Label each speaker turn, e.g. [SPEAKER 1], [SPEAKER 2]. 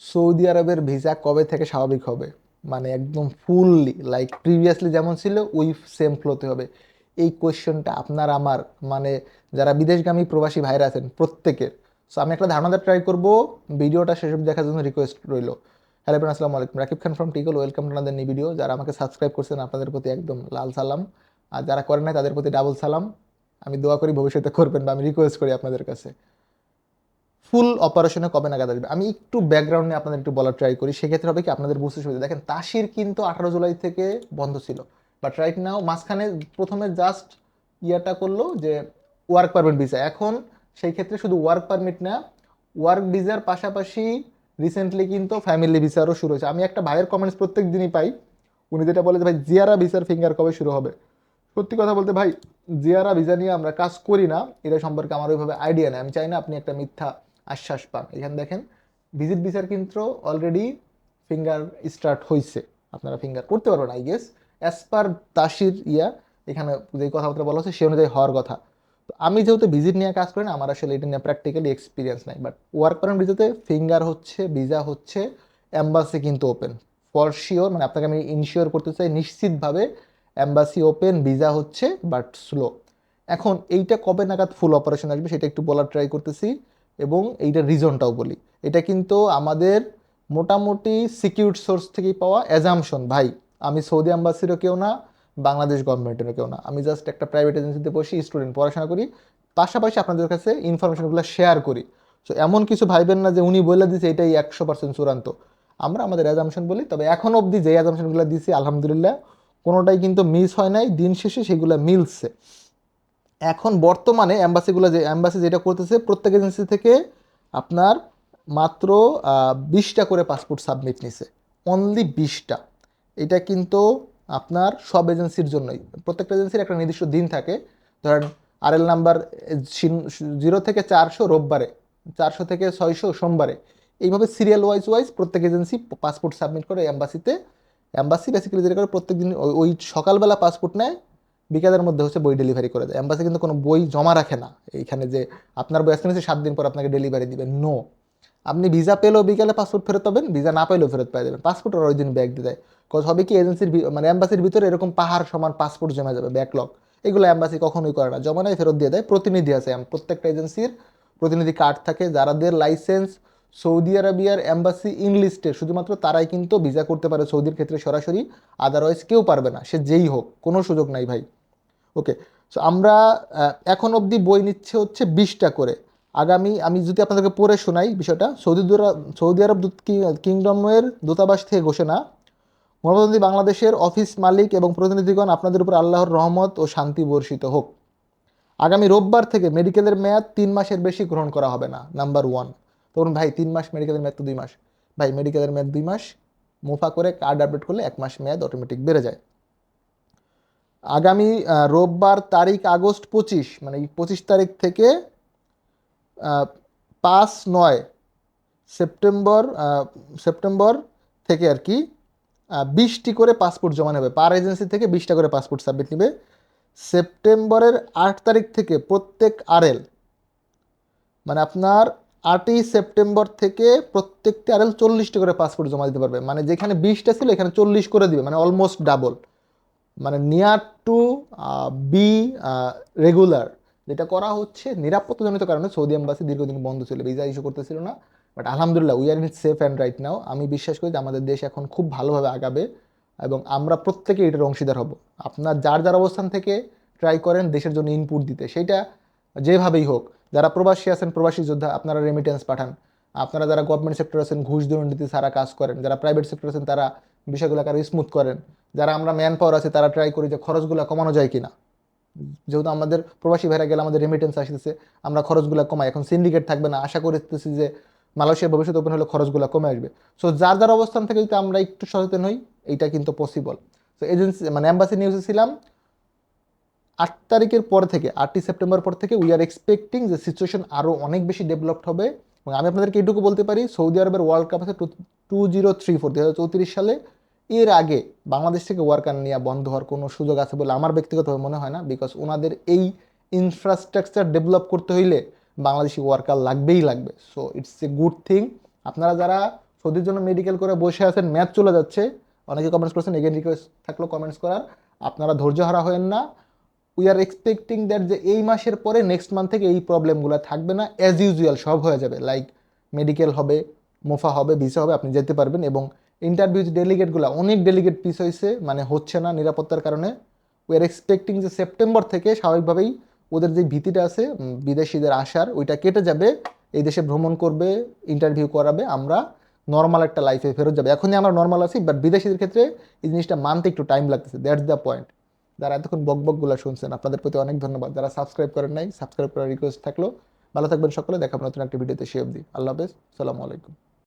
[SPEAKER 1] Saudi আরবের visa কবে থেকে স্বাভাবিক হবে? মানে একদম ফুললি লাইক প্রিভিয়াসলি যেমন ছিল, ওই সেম ফ্লোতে হবে। এই কোয়েশ্চেনটা আপনার, আমার মানে যারা বিদেশগামী প্রবাসী ভাইরা আছেন প্রত্যেকের। সো আমি একটা ধারণা ট্রাই করব, ভিডিওটা সেসব দেখার জন্য রিকোয়েস্ট রইল। হ্যালো ফ্রেন্ড আসসালামু আলাইকুম। Rakib Khan from tickle welcome to another new video যারা আমাকে সাবস্ক্রাইব করছেন, আপনাদের প্রতি একদম লাল সালাম। আর যারা করেন নাই, তাদের প্রতি ডাবল সালাম। আমি দোয়া করি ভবিষ্যতে করবেন বা আমি রিকোয়েস্ট করি আপনাদের কাছে। ফুল অপারেশনে কবে নাগাদ আসবে? আমি একটু ব্যাকগ্রাউন্ড আপনাদের একটু বলার ট্রাই করি। সেক্ষেত্রে হবে কি আপনাদের বুঝতে সুবিধা। দেখেন, তাসির কিন্তু আঠারো জুলাই থেকে বন্ধ ছিল। বাট রাইট নাও মাঝখানে প্রথমে জাস্ট ইয়াটা করল যে ওয়ার্ক পারমিট ভিসা এখন সেই ক্ষেত্রে শুধু ওয়ার্ক পারমিট না ওয়ার্ক ভিসার পাশাপাশি রিসেন্টলি কিন্তু ফ্যামিলি ভিসারও শুরু হয়েছে। আমি একটা ভাইয়ের কমেন্টস প্রত্যেক দিনই পাই। উনি যেটা বলে যে, ভাই, জিয়ারা ভিসার ফিঙ্গার কবে শুরু হবে? সত্যি কথা বলতে, ভাই, জিয়ারা ভিসা নিয়ে আমরা কাজ করি না। এটা সম্পর্কে আমার ওইভাবে আইডিয়া নেই। আমি চাই না আপনি একটা মিথ্যা আশ্বাস পান এখানে দেখেন ভিজিট ভিসার কিন্তু অলরেডি ফিঙ্গার স্টার্ট হয়েছে আপনারা ফিঙ্গার করতে পারবেন আই গেস অ্যাজ পার তাসির ইয়া, এখানে যে কথাবার্তা বলা হচ্ছে, সে অনুযায়ী হওয়ার কথা। তো আমি যেহেতু ভিজিট নিয়ে কাজ করি না, আমার আসলে এটা নিয়ে প্র্যাকটিক্যালি এক্সপিরিয়েন্স নাই। বাট ওয়ার্ক পারমিট ভিসাতে ফিঙ্গার হচ্ছে ভিসা হচ্ছে অ্যাম্বাসি কিন্তু ওপেন ফর শিওর মানে আপনাকে আমি ইনশিওর করতে চাই, নিশ্চিতভাবে অ্যাম্বাসি ওপেন ভিসা হচ্ছে বাট স্লো এখন এইটা কবে নাগাদ ফুল অপারেশন আসবে, সেটা একটু বলার ট্রাই করতেছি। এবং এইটার রিজনটাও বলি। এটা কিন্তু আমাদের মোটামুটি সিকিউর সোর্স থেকেই পাওয়া অ্যাজামশন ভাই, আমি সৌদি অ্যাম্বাসিরও কেউ না, বাংলাদেশ গভর্নমেন্টেরও কেউ না। আমি জাস্ট একটা প্রাইভেট এজেন্সিতে বসি স্টুডেন্ট পড়াশোনা করি, পাশাপাশি আপনাদের কাছে ইনফরমেশনগুলো শেয়ার করি। সো এমন কিছু ভাইবেন না যে উনি বলে দিচ্ছে এটাই একশো পার্সেন্ট চূড়ান্ত। আমরা আমাদের অ্যাজামশন বলি, তবে এখন অবধি যে অ্যাজামশনগুলো দিছি, আলহামদুলিল্লাহ, কোনোটাই কিন্তু মিস হয় নাই। দিন শেষে সেগুলো মিলছে। এখন বর্তমানে অ্যাম্বাসিগুলো যে অ্যাম্বাসি যেটা করতেছে, প্রত্যেক এজেন্সি থেকে আপনার মাত্র বিশটা করে পাসপোর্ট সাবমিট নিছে। অনলি বিশটা। এটা কিন্তু আপনার সব এজেন্সির জন্যই। প্রত্যেকটা এজেন্সির একটা নির্দিষ্ট দিন থাকে। ধরেন আরএল নাম্বার জিরো থেকে চারশো রোববারে, চারশো থেকে ছয়শো সোমবারে। এইভাবে সিরিয়াল ওয়াইজ ওয়াইজ প্রত্যেক এজেন্সি পাসপোর্ট সাবমিট করে অ্যাম্বাসিতে অ্যাম্বাসি বেসিক্যালি যেটা করে প্রত্যেক দিন ওই- ওই সকালবেলা পাসপোর্ট নেয় বিকালের মধ্যে হচ্ছে বই ডেলিভারি করে দেয়। অ্যাম্বাসি কিন্তু কোনো বই জমা রাখে না। এইখানে যে আপনার বই আসতে সাত দিন পর আপনাকে ডেলিভারি দিবে। নো আপনি ভিসা পেলেও বিকালে পাসপোর্ট ফেরত পাবেন ভিসা না পেলেও ফেরত পেয়ে যাবেন পাসপোর্ট ওরা ওই দিন ব্যাগ দিয়ে দেয়। কজ হবে কি এজেন্সির মানে অ্যাম্বাসির ভিতরে এরকম পাহাড় সমান পাসপোর্ট জমা যাবে ব্যাকলগ এগুলো অ্যাম্বাসি কখনোই করে না। জমা নেয় ফেরত দিয়ে দেয়। প্রতিনিধি আছে। প্রত্যেকটা এজেন্সির প্রতিনিধি কার্ড থাকে। যারাদের লাইসেন্স সৌদি আরবিয়ার অ্যাম্বাসি ইনলিস্টে শুধুমাত্র তারাই কিন্তু ভিসা করতে পারে সৌদির ক্ষেত্রে সরাসরি। আদারওয়াইজ কেউ পারবে না। সে যেই হোক, কোনো সুযোগ নাই ভাই। ওকে সো আমরা এখন অবধি বই নিচ্ছে হচ্ছে বিশটা করে। আগামী, আমি যদি আপনাদেরকে পড়ে শোনাই বিষয়টা, সৌদি সৌদি আরব কিংডমের দূতাবাস থেকে ঘোষণা মহানবী বাংলাদেশের অফিস মালিক এবং প্রতিনিধিগণ আপনাদের উপর আল্লাহর রহমত ও শান্তি বর্ষিত হোক। আগামী রোববার থেকে মেডিকেলের মেয়াদ তিন মাসের বেশি গ্রহণ করা হবে না, নাম্বার ওয়ান। তখন ভাই, তিন মাস মেডিকেলের মেয়াদ তো দুই মাস। ভাই, মেডিকেলের মেয়াদ দুই মাস। মুফা করে কার্ড আপডেট করলে এক মাস মেয়াদ অটোমেটিক বেড়ে যায়। আগামী রোববার তারিখ আগস্ট পঁচিশ মানে পঁচিশ তারিখ থেকে পাঁচ নয় সেপ্টেম্বর সেপ্টেম্বর থেকে আর কি বিশটি করে পাসপোর্ট জমা নেবে। পার এজেন্সি থেকে বিশটা করে পাসপোর্ট সাবমিট নেবে। সেপ্টেম্বরের আট তারিখ থেকে প্রত্যেক আরএল মানে আপনার আটই সেপ্টেম্বর থেকে প্রত্যেকটি আরএল চল্লিশটা করে পাসপোর্ট জমা দিতে পারবে। মানে যেখানে বিশটা ছিল, এখানে চল্লিশ করে দিবে মানে অলমোস্ট ডাবল মানে নিয়ার টু বি রেগুলার যেটা করা হচ্ছে নিরাপত্তাজনিত কারণে সৌদি এম্বাসি দীর্ঘদিন বন্ধ ছিল ভিসা ইস্যু করতেছিল না। বাট আলহামদুলিল্লাহ we are in safe and right now আমি বিশ্বাস করি যে আমাদের দেশ এখন খুব ভালোভাবে আগাবে এবং আমরা প্রত্যেকে এটার অংশীদার হব। আপনার যার যার অবস্থান থেকে ট্রাই করেন, দেশের জন্য ইনপুট দিতে। সেইটা যেভাবেই হোক, যারা প্রবাসী আছেন, প্রবাসী যোদ্ধা, আপনারা রেমিটেন্স পাঠান। আপনারা যারা গভর্নমেন্ট সেক্টর আছেন, ঘুষ দুর্নীতি সারা কাজ করেন। যারা প্রাইভেট সেক্টর আছেন, তারা বিষয়গুলো আরও স্মুথ করেন। যারা আমরা ম্যান পাওয়ার আছে, তারা ট্রাই করি যে খরচগুলো কমানো যায় কিনা। যেহেতু আমাদের প্রবাসী ভাইরা গেলে আমাদের রেমিটেন্স আসতেছে, আমরা খরচগুলো কমাই। এখন সিন্ডিকেট থাকবে না, আশা করতেছি যে মালয়েশিয়া ভবিষ্যৎ ওপেন হলে খরচগুলো কমে আসবে। সো যার যার অবস্থান থেকে যদি আমরা একটু সচেতন হই, এইটা কিন্তু পসিবল তো এজেন্সি মানে অ্যাম্বাসি নিউজে ছিলাম, আট তারিখের পর থেকে, আটই সেপ্টেম্বর পর থেকে উই আর এক্সপেক্টিং যে সিচুয়েশন আরও অনেক বেশি ডেভেলপড হবে। এবং আমি আপনাদেরকে এইটুকু বলতে পারি, সৌদি আরবের ওয়ার্ল্ড কাপ আছে টু জিরো থ্রি ফোর দু হাজার চৌত্রিশ সালে এর আগে বাংলাদেশ থেকে ওয়ার্কার নেওয়া বন্ধ হওয়ার কোনো সুযোগ আছে বলে আমার ব্যক্তিগতভাবে মনে হয় না বিকজ ওনাদের এই ইনফ্রাস্ট্রাকচার ডেভেলপ করতে হইলে বাংলাদেশি ওয়ার্কার লাগবেই লাগবে। So it's a good thing আপনারা যারা সৌদির জন্য মেডিকেল করে বসে আছেন ম্যাচ চলে যাচ্ছে, অনেকে কমেন্টস করছেন এগেন রিকোয়েস্ট থাকল কমেন্টস করার। আপনারা ধৈর্য হারা হয়েন না। উই আর এক্সপেক্টিং দ্যাট যে এই মাসের পরে নেক্সট মান্থ থেকে এই প্রবলেমগুলো থাকবে না। অ্যাজ ইউজুয়াল সব হয়ে যাবে। লাইক মেডিকেল হবে, মোফা হবে ভিসা হবে, আপনি যেতে পারবেন এবং ইন্টারভিউ ডেলিগেটগুলো অনেক ডেলিগেট পিস হয়েছে মানে হচ্ছে না নিরাপত্তার কারণে। উই আর এক্সপেক্টিং যে সেপ্টেম্বর থেকে স্বাভাবিকভাবেই ওদের যে ভীতিটা আছে বিদেশিদের আসার, ওইটা কেটে যাবে, এই দেশে ভ্রমণ করবে ইন্টারভিউ করাবে, আমরা নর্মাল একটা লাইফে ফেরত যাবে। এখনই আমরা নর্মাল আছি বাট বিদেশিদের ক্ষেত্রে এই জিনিসটা মানতে একটু টাইম লাগতেছে। দ্যাটস দ্য পয়েন্ট যারা এতক্ষণ বক বকগুলো শুনছেন, আপনাদের প্রতি অনেক ধন্যবাদ। যারা সাবস্ক্রাইব করেন নাই সাবস্ক্রাইব করার রিকোয়েস্ট থাকল। ভালো থাকবেন সকলে দেখাবো নতুন একটা ভিডিওতে সে অবধি। আল্লাহ হাফেজ, সালামু আলাইকুম।